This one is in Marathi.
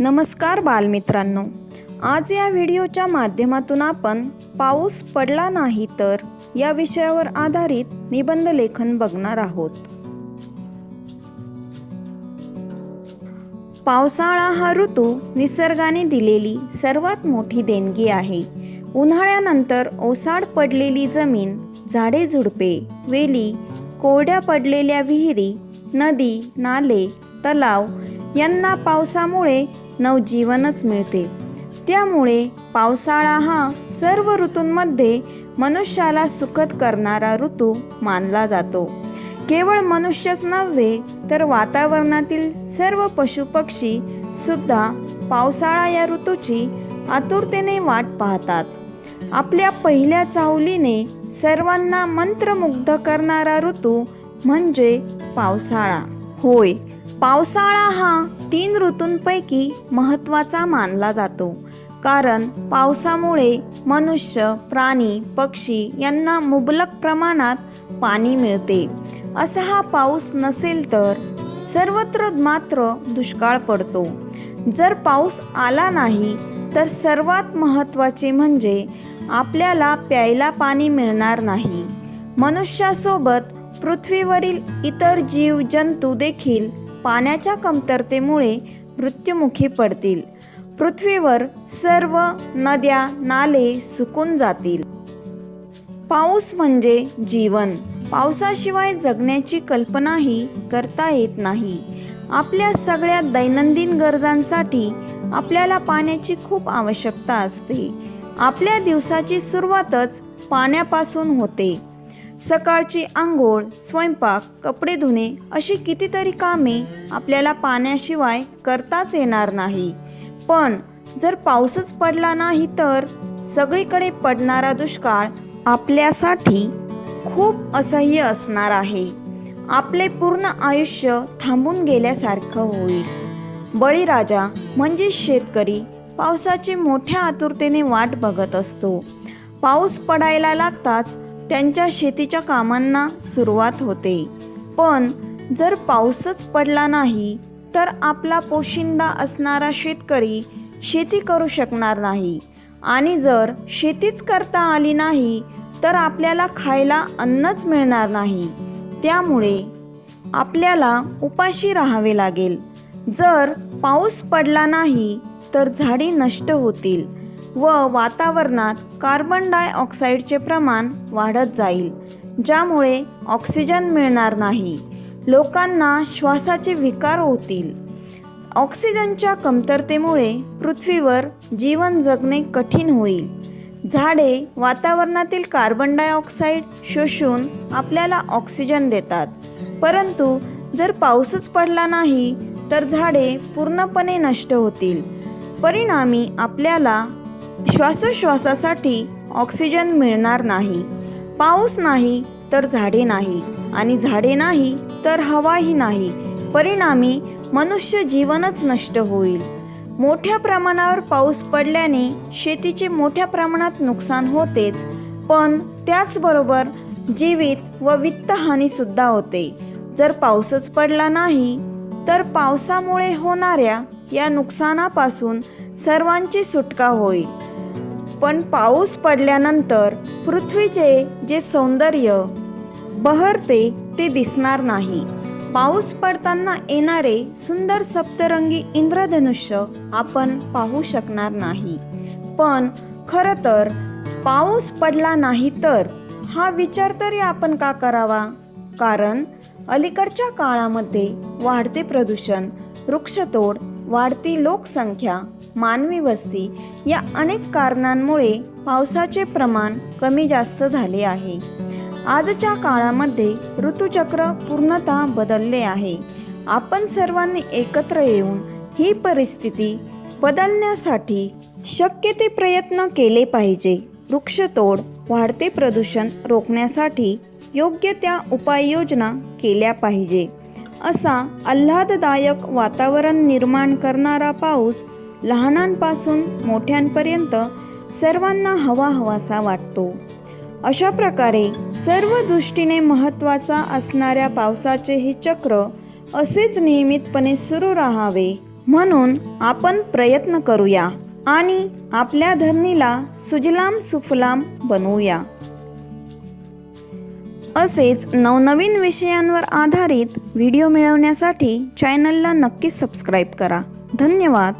नमस्कार बालमित्रांनो. आज या व्हिडिओच्या माध्यमातून आपण पाऊस पडला नाही तर या विषयावर आधारित निबंध लेखन बघणार आहोत. पावसाळा हा ऋतू निसर्गाने दिलेली सर्वात मोठी देणगी आहे. उन्हाळ्यानंतर ओसाड पडलेली जमीन झाडे झुडपे वेली कोरड्या पडलेल्या विहिरी नदी नाले तलाव यांना पावसामुळे नवजीवनच मिळते. त्यामुळे पावसाळा हा सर्व ऋतूंमध्ये मनुष्याला सुखद करणारा ऋतू मानला जातो. केवळ मनुष्यच नव्हे तर वातावरणातील सर्व पशुपक्षी सुद्धा पावसाळा या ऋतूची आतुरतेने वाट पाहतात. आपल्या पहिल्या चावलीने सर्वांना मंत्रमुग्ध करणारा ऋतू म्हणजे पावसाळा. होय पावसाळा हा तीन ऋतूंपैकी महत्त्वाचा मानला जातो. कारण पावसामुळे मनुष्य प्राणी पक्षी यांना मुबलक प्रमाणात पाणी मिळते. असा हा पाऊस नसेल तर सर्वत्र मात्र दुष्काळ पडतो. जर पाऊस आला नाही तर सर्वात महत्त्वाचे म्हणजे आपल्याला प्यायला पाणी मिळणार नाही. मनुष्यासोबत पृथ्वीवरील इतर जीव जंतू देखील पाण्याच्या कमतरतेमुळे मृत्युमुखी पडतील. पृथ्वीवर सर्व नद्या नाले सुकून जातील. पाऊस म्हणजे जीवन. पावसाशिवाय जगण्याची कल्पनाही करता येत नाही. आपल्या सगळ्या दैनंदिन गरजांसाठी आपल्याला पाण्याची खूप आवश्यकता असते. आपल्या दिवसाची सुरुवातच पाण्यापासून होते. सकाळची आंघोळ स्वयंपाक कपडे धुणे अशी कितीतरी कामे आपल्याला पाण्याशिवाय करताच येणार नाही. पण जर पाऊसच पडला नाही तर सगळीकडे पडणारा दुष्काळ आपल्यासाठी खूप असह्य असणार आहे. आपले पूर्ण आयुष्य थांबून गेल्यासारखं होईल. बळीराजा म्हणजे शेतकरी पावसाची मोठ्या आतुरतेने वाट बघत असतो. पाऊस पडायला लागताच त्यांच्या शेतीच्या कामांना सुरुवात होते. पण जर पाऊसच पडला नाही तर आपला पोशिंदा असणारा शेतकरी शेती करू शकणार नाही. आणि जर शेतीच करता आली नाही तर आपल्याला खायला अन्नच मिळणार नाही. त्यामुळे आपल्याला उपाशी राहावे लागेल. जर पाऊस पडला नाही तर झाडी नष्ट होतील. व वातावरणात कार्बन डायऑक्साईडचे प्रमाण वाढत जाईल ज्यामुळे ऑक्सिजन मिळणार नाही. लोकांना श्वासाचे विकार होतील. ऑक्सिजनच्या कमतरतेमुळे पृथ्वीवर जीवन जगणे कठीण होईल. झाडे वातावरणातील कार्बन डायऑक्साईड शोषून आपल्याला ऑक्सिजन देतात. परंतु जर पाऊसच पडला नाही तर झाडे पूर्णपणे नष्ट होतील. परिणामी आपल्याला श्वासोश्वासासाठी ऑक्सिजन मिळणार नाही. पाऊस नाही तर झाडे नाही. आणि झाडे नाही तर हवाही नाही. परिणामी मनुष्य जीवनच नष्ट होईल. मोठ्या प्रमाणावर पाऊस पडल्याने शेतीचे मोठ्या प्रमाणात नुकसान होतेच पण त्याचबरोबर जीवित व वित्तहानीसुद्धा होते. जर पाऊसच पडला नाही तर पावसामुळे होणाऱ्या या नुकसानापासून सर्वांची सुटका होईल. पण पाऊस पडल्यानंतर पृथ्वीचे जे सौंदर्य बहरते ते दिसणार नाही. पाऊस पडताना येणारे सुंदर सप्तरंगी इंद्रधनुष्य आपण पाहू शकणार नाही. पण खरं तर पाऊस पडला नाही तर हा विचार तरी आपण का करावा? कारण अलीकडच्या काळामध्ये वाढते प्रदूषण वृक्षतोड वाढती लोकसंख्या मानवी वस्ती या अनेक कारणांमुळे पावसाचे प्रमाण कमी जास्त झाले आहे. आजच्या काळामध्ये ऋतुचक्र पूर्णतः बदलले आहे. आपण सर्वांनी एकत्र येऊन ही परिस्थिती बदलण्यासाठी शक्य ते प्रयत्न केले पाहिजे. वृक्षतोड वाढते प्रदूषण रोखण्यासाठी योग्य त्या उपाययोजना केल्या पाहिजे. असा आल्हाददायक वातावरण निर्माण करणारा पाऊस लहानांपासून मोठ्यांपर्यंत सर्वांना हवा हवासा वाटतो. अशा प्रकारे सर्व दृष्टीने महत्त्वाचा असणाऱ्या पावसाचे हे चक्र असेच नियमितपणे सुरू राहावे म्हणून आपण प्रयत्न करूया आणि आपल्या धरणीला सुजलाम सुफलाम बनवूया. असेच नवनवीन विषयांवर आधारित व्हिडिओ मिळवण्यासाठी चॅनलला नक्की सबस्क्राईब करा. धन्यवाद.